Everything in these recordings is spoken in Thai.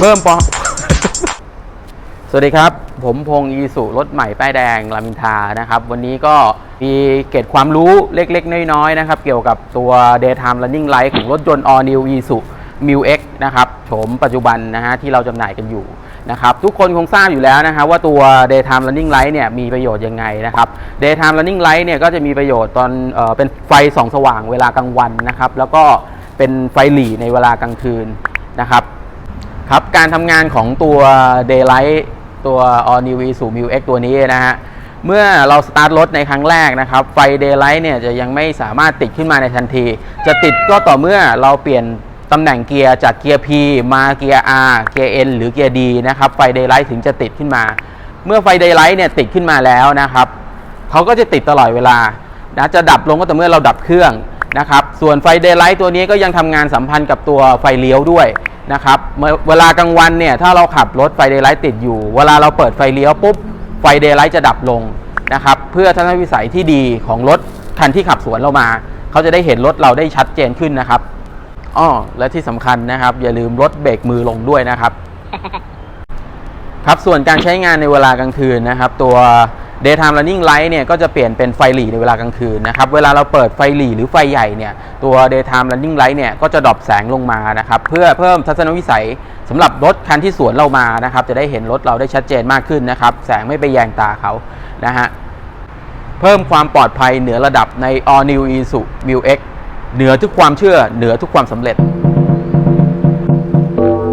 เพิ่มปอ สวัสดีครับ ผมพงศ์อีสุรถใหม่ป้ายแดงรามินทานะครับ วันนี้ก็มีเกร็ดความรู้เล็กๆ น้อยๆ นะครับ เกี่ยวกับตัว Daytime Running Light ของรถยนต์ All New Isuzu Mu X นะครับโฉมปัจจุบันนะฮะที่เราจำหน่ายกันอยู่นะครับทุกคนคงทราบอยู่แล้วนะครับว่าตัว Daytime Running Light เนี่ยมีประโยชน์ยังไงนะครับ Daytime Running Light เนี่ยก็จะมีประโยชน์ตอนเออเป็นไฟส่องสว่างเวลากลางวันนะครับ แล้วก็เป็นไฟหลีในเวลากลางคืนนะครับ ครับการทำงานของตัว Daylight ตัว All New Isuzu Mu X ตัวนี้นะฮะเมื่อเราสตาร์ทรถในครั้งแรกนะครับ ไฟ Daylight เนี่ยจะยังไม่สามารถติดขึ้นมาในทันที จะติดก็ต่อเมื่อเราเปลี่ยนตำแหน่งเกียร์จากเกียร์ P มาเกียร์ R เกียร์ N หรือเกียร์ D นะครับไฟ Daylight ถึงจะติดขึ้นมา เมื่อไฟ Daylight เนี่ยติดขึ้นมาแล้วนะครับเขาก็จะติดตลอดเวลานะจะดับลงก็ต่อเมื่อเราดับเครื่องนะครับส่วนไฟเดย์ไลท์ตัวนี้ก็ยังทำงานสัมพันธ์กับตัวไฟเลี้ยวด้วย นะครับเวลากลางวันเนี่ยถ้าเราขับรถไฟเดย์ไลท์ติดอยู่ เวลาเราเปิดไฟเลี้ยวปุ๊บไฟเดย์ไลท์จะดับลงนะครับเพื่อทัศนวิสัยที่ดีของรถคันที่ขับสวนเรามา เขาจะได้เห็นรถเราได้ชัดเจนขึ้นนะครับอ้อและที่สำคัญนะครับ อย่าลืมลดเบรกมือลงด้วยนะครับ ครับส่วนการใช้งานในเวลากลางคืนนะครับ ตัว daytime running light เนี่ยก็จะเปลี่ยนเป็นไฟหลีในเวลากลางคืนนะครับ เวลาเราเปิดไฟหลีหรือไฟใหญ่เนี่ยตัว daytime running light เนี่ยก็จะดรอปแสงลงมานะครับเพื่อเพิ่มทัศนวิสัยสำหรับรถคันที่สวนเรามานะครับจะได้เห็นรถเราได้ชัดเจนมากขึ้นนะครับแสงไม่ไปแยงตาเขานะฮะเพิ่มความปลอดภัยเหนือระดับใน all new Isuzu Mu X เหนือทุกความเชื่อเหนือทุกความสำเร็จ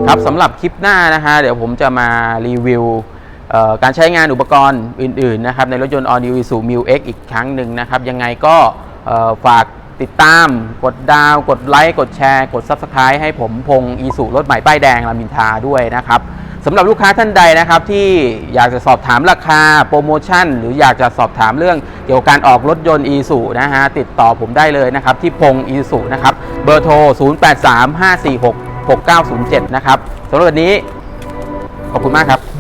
ครับสำหรับคลิปหน้านะฮะเดี๋ยวผมจะมารีวิว การใช้งานอุปกรณ์อื่นๆนะครับในรถยนต์ All New Isuzu Mu X อีกครั้งหนึ่งนะครับ ยังไงก็ฝากติดตามกดดาวกดไลค์กดแชร์ กด Subscribe ให้ผมพงอีสุรถใหม่ป้ายแดงรามินทาด้วยนะครับสำหรับลูกค้าท่านใดนะครับ ที่อยากจะสอบถามราคาโปรโมชั่น หรืออยากจะสอบถามเรื่องเกี่ยวกับการออกรถยนต์อีสุนะฮะติดต่อผมได้เลยนะครับ ที่พงอีสุนะครับเบอร์โทร 083546 6907 นะครับสำหรับวันนี้ขอบคุณมากครับ